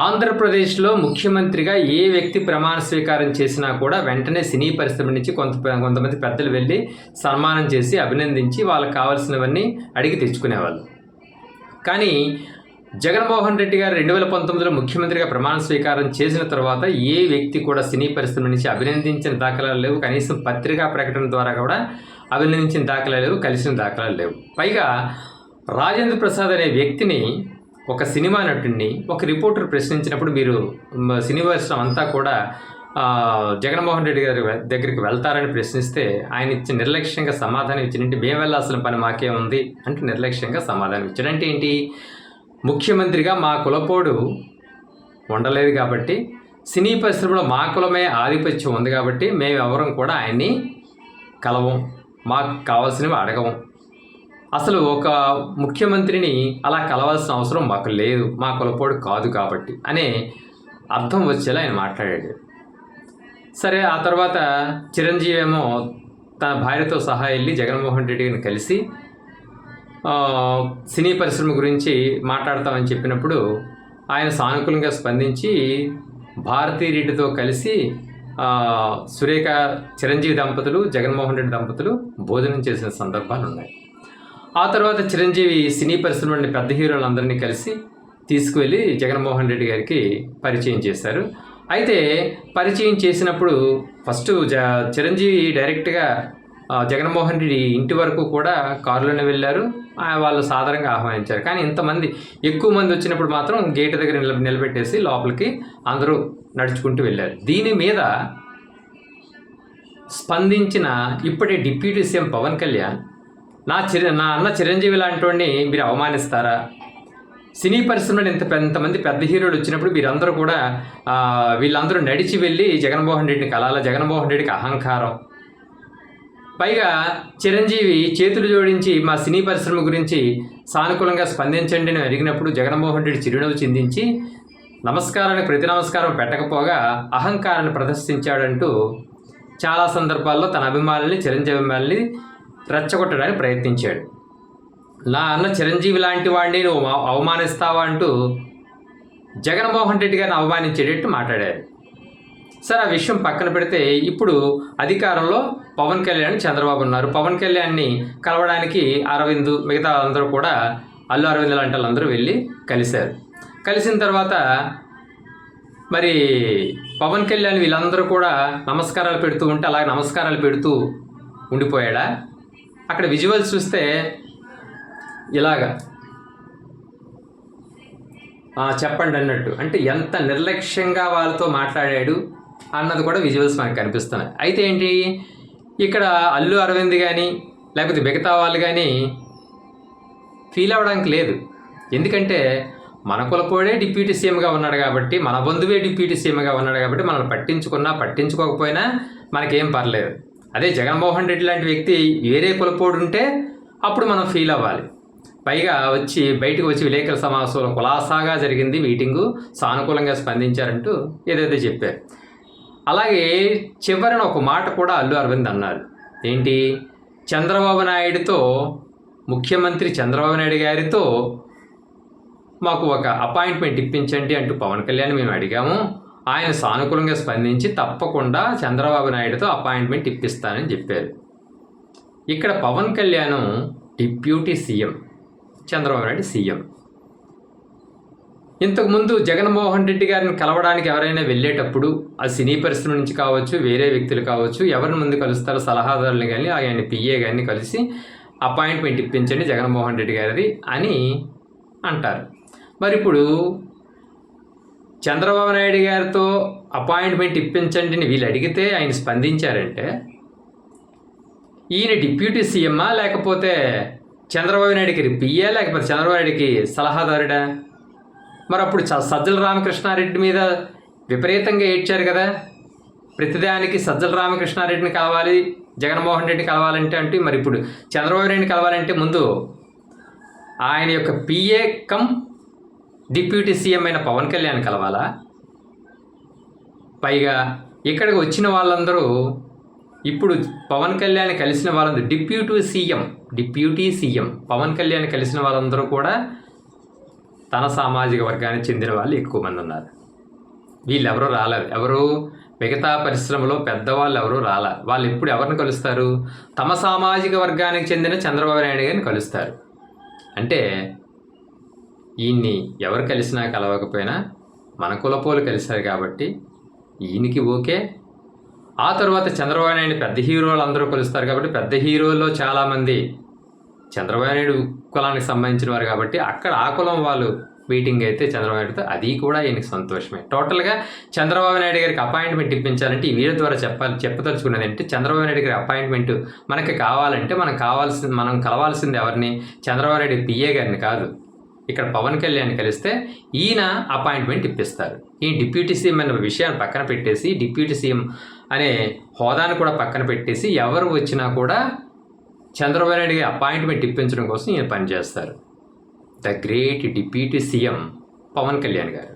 ఆంధ్రప్రదేశ్లో ముఖ్యమంత్రిగా ఏ వ్యక్తి ప్రమాణ స్వీకారం చేసినా కూడా వెంటనే సినీ పరిశ్రమ నుంచి కొంత కొంతమంది పెద్దలు వెళ్ళి సన్మానం చేసి అభినందించి వాళ్ళకి కావాల్సినవన్నీ అడిగి తెచ్చుకునేవాళ్ళు. కానీ జగన్మోహన్ రెడ్డి గారు రెండు వేల పంతొమ్మిదిలో ముఖ్యమంత్రిగా ప్రమాణ స్వీకారం చేసిన తర్వాత ఏ వ్యక్తి కూడా సినీ పరిశ్రమ నుంచి అభినందించిన దాఖలాలు లేవు. కనీసం పత్రికా ప్రకటన ద్వారా కూడా అభినందించిన దాఖలాలు లేవు కలిసిన దాఖలాలు లేవు. పైగా రాజేంద్ర ప్రసాద్ అనే వ్యక్తిని ఒక సినిమా నటుడిని ఒక రిపోర్టర్ ప్రశ్నించినప్పుడు మీరు మ, సినీ అంతా కూడా జగన్మోహన్ రెడ్డి గారి దగ్గరికి వెళ్తారని ప్రశ్నిస్తే ఆయన ఇచ్చిన నిర్లక్ష్యంగా సమాధానం ఇచ్చినంటే మేము వెళ్ళాల్సిన పని మాకే ఉంది అంటే నిర్లక్ష్యంగా సమాధానం ఇచ్చాడంటే ఏంటి? ముఖ్యమంత్రిగా మా కులపోడు ఉండలేదు కాబట్టి సినీ పరిశ్రమలో మా కులమే ఆధిపత్యం ఉంది కాబట్టి మేము ఎవరం కూడా ఆయన్ని కలవం. మాకు కావాల్సినవి అడగము. అసలు ఒక ముఖ్యమంత్రిని అలా కలవాల్సిన అవసరం మాకు లేదు మా కులపోడు కాదు కాబట్టి అనే అర్థం వచ్చేలా ఆయన మాట్లాడాడు. సరే ఆ తర్వాత చిరంజీవి ఏమో తన భార్యతో సహా వెళ్ళి జగన్మోహన్ రెడ్డిని కలిసి సినీ పరిశ్రమ గురించి మాట్లాడతామని చెప్పినప్పుడు ఆయన సానుకూలంగా స్పందించి భారతీ రెడ్డితో కలిసి సురేఖ చిరంజీవి దంపతులు జగన్మోహన్ రెడ్డి దంపతులు భోజనం చేసిన సందర్భాలు ఉన్నాయి ఆ తర్వాత చిరంజీవి సినీ పరిశ్రమలోని పెద్ద హీరోలందరినీ కలిసి తీసుకువెళ్ళి జగన్మోహన్ రెడ్డి గారికి పరిచయం చేశారు. అయితే పరిచయం చేసినప్పుడు ఫస్ట్ జ చిరంజీవి డైరెక్ట్గా జగన్మోహన్ రెడ్డి ఇంటి వరకు కూడా కారులోనే వెళ్ళారు. వాళ్ళు సాధారణంగా ఆహ్వానించారు. కానీ ఇంతమంది ఎక్కువ మంది వచ్చినప్పుడు మాత్రం గేట్ దగ్గర నిల నిలబెట్టేసి లోపలికి అందరూ నడుచుకుంటూ వెళ్ళారు. దీని మీద స్పందించిన ఇప్పటి డిప్యూటీ సీఎం పవన్ కళ్యాణ్ నా చిర నా అన్న చిరంజీవి లాంటి మీరు అవమానిస్తారా? సినీ పరిశ్రమలో ఇంత ఎంతమంది పెద్ద హీరోలు వచ్చినప్పుడు మీరందరూ కూడా వీళ్ళందరూ నడిచి వెళ్ళి జగన్మోహన్ రెడ్డిని కలాల. జగన్మోహన్ రెడ్డికి అహంకారం. పైగా చిరంజీవి చేతులు జోడించి మా సినీ పరిశ్రమ గురించి సానుకూలంగా స్పందించండి అని అడిగినప్పుడు జగన్మోహన్ రెడ్డి చిరునవ్వు చిందించి నమస్కారానికి ప్రతి నమస్కారం పెట్టకపోగా అహంకారాన్ని ప్రదర్శించాడంటూ చాలా సందర్భాల్లో తన అభిమానుల్ని చిరంజీవి అభిమానుల్ని రెచ్చగొట్టడానికి ప్రయత్నించాడు. నా అన్న చిరంజీవి లాంటి వాడిని నువ్వు అవమానిస్తావా అంటూ జగన్మోహన్ రెడ్డి గారిని అవమానించేటట్టు మాట్లాడారు. సరే ఆ విషయం పక్కన పెడితే ఇప్పుడు అధికారంలో పవన్ కళ్యాణ్ చంద్రబాబు ఉన్నారు. పవన్ కళ్యాణ్ని కలవడానికి అరవింద్ మిగతా అందరూ కూడా అల్లు అరవింద్ లాంటి వాళ్ళందరూ వెళ్ళి కలిశారు. కలిసిన తర్వాత మరి పవన్ కళ్యాణ్ వీళ్ళందరూ కూడా నమస్కారాలు పెడుతూ ఉంటే అలాగే నమస్కారాలు పెడుతూ ఉండిపోయాడా? అక్కడ విజువల్స్ చూస్తే ఇలాగా. చెప్పండి అన్నట్టు. అంటే ఎంత నిర్లక్ష్యంగా వాళ్ళతో మాట్లాడాడు అన్నది కూడా విజువల్స్ మనకు కనిపిస్తున్నాయి. అయితే ఏంటి? ఇక్కడ అల్లు అరవింద్ కానీ లేకపోతే మిగతా వాళ్ళు కానీ ఫీల్ అవ్వడానికి లేదు. ఎందుకంటే మన కులపోడే డిప్యూటీ సీఎంగా ఉన్నాడు కాబట్టి మన బంధువే డిప్యూటీ సీఎంగా ఉన్నాడు కాబట్టి మనల్ని పట్టించుకున్నా పట్టించుకోకపోయినా మనకేం పర్లేదు. అదే జగన్మోహన్ రెడ్డి లాంటి వ్యక్తి వేరే కులపోడు ఉంటే అప్పుడు మనం ఫీల్ అవ్వాలి. పైగా వచ్చి బయటకు వచ్చి విలేకరుల సమావేశంలో కులాసాగా జరిగింది మీటింగు సానుకూలంగా స్పందించారంటూ ఏదైతే చెప్పారు. అలాగే చివరిన ఒక మాట కూడా అల్లు అరవింద్ అన్నారు. ఏంటి? చంద్రబాబు నాయుడుతో ముఖ్యమంత్రి చంద్రబాబు నాయుడు గారితో మాకు ఒక అపాయింట్మెంట్ ఇప్పించండి అంటూ పవన్ కళ్యాణ్ మేము అడిగాము. ఆయన సానుకూలంగా స్పందించి తప్పకుండా చంద్రబాబు నాయుడుతో అపాయింట్మెంట్ ఇప్పిస్తానని చెప్పారు. ఇక్కడ Pawan Kalyan deputy CM Chandrababu Naidu CM. ఇంతకుముందు జగన్మోహన్ రెడ్డి గారిని కలవడానికి ఎవరైనా వెళ్ళేటప్పుడు ఆ సినీ పరిశ్రమ నుంచి కావచ్చు వేరే వ్యక్తులు కావచ్చు ఎవరిని ముందు కలుస్తారో సలహాదారులు కానీ ఆయన పిఏ గారిని కలిసి అపాయింట్మెంట్ ఇప్పించండి జగన్మోహన్ రెడ్డి గారిది అని అంటారు. మరి ఇప్పుడు చంద్రబాబు నాయుడు గారితో అపాయింట్మెంట్ ఇప్పించండి అని వీళ్ళు అడిగితే ఆయన స్పందించారంటే ఈయన డిప్యూటీ సీఎమ్మా లేకపోతే చంద్రబాబు నాయుడికి పియ్యా లేకపోతే చంద్రబాబు నాయుడికి సలహాదారుడా? మరి అప్పుడు చ- సజ్జల రామకృష్ణారెడ్డి మీద విపరీతంగా ఏడ్చారు కదా. ప్రతిదానికి సజ్జల రామకృష్ణారెడ్డిని కలవాలి జగన్మోహన్ రెడ్డి కలవాలంటే అంటే మరి ఇప్పుడు చంద్రబాబు నాయుడిని కలవాలంటే ముందు ఆయన యొక్క పిఏ కమ్ డిప్యూటీ సీఎం అయిన పవన్ కళ్యాణ్ కలవాలా? పైగా ఇక్కడికి వచ్చిన వాళ్ళందరూ ఇప్పుడు పవన్ కళ్యాణ్ కలిసిన వాళ్ళందరూ deputy CM deputy CM Pawan Kalyan కలిసిన వాళ్ళందరూ కూడా తన సామాజిక వర్గానికి చెందిన వాళ్ళు ఎక్కువ మంది ఉన్నారు. వీళ్ళు రాలేదు. ఎవరు మిగతా పరిశ్రమలో పెద్దవాళ్ళు ఎవరు రాలా. వాళ్ళు ఎప్పుడు ఎవరిని కలుస్తారు? తమ సామాజిక వర్గానికి చెందిన చంద్రబాబు నాయుడు గారిని కలుస్తారు. అంటే ఈయన్ని ఎవరు కలిసినా కలవకపోయినా మన కులపోలు కలిశారు కాబట్టి ఈయనకి ఓకే. ఆ తర్వాత చంద్రబాబు నాయుడు పెద్ద హీరోలు అందరూ కలుస్తారు కాబట్టి పెద్ద హీరోల్లో చాలామంది చంద్రబాబు నాయుడు కులానికి సంబంధించిన వారు కాబట్టి అక్కడ ఆ కులం వాళ్ళు మీటింగ్ అయితే చంద్రబాబు నాయుడుతో అది కూడా ఈయనకి సంతోషమే. టోటల్గా చంద్రబాబు నాయుడు గారికి అపాయింట్మెంట్ ఇప్పించాలంటే ఈ వీడియో ద్వారా చెప్పాలి చెప్పదలుచుకున్నది అంటే చంద్రబాబు నాయుడు గారి అపాయింట్మెంట్ మనకి కావాలంటే మనం కావాల్సింది మనం కలవాల్సింది ఎవరిని? చంద్రబాబు నాయుడు పిఏ గారిని కాదు. ఇక్కడ పవన్ కళ్యాణ్ కలిస్తే ఈయన అపాయింట్మెంట్ ఇప్పిస్తారు. ఈ డిప్యూటీ సీఎం అనే విషయాన్ని పక్కన పెట్టేసి డిప్యూటీ సీఎం అనే హోదాను కూడా పక్కన పెట్టేసి ఎవరు వచ్చినా కూడా చంద్రబాబు నాయుడికి అపాయింట్మెంట్ ఇప్పించడం కోసం ఈయన పనిచేస్తారు. The great deputy CM Pawan Kalyan గారు.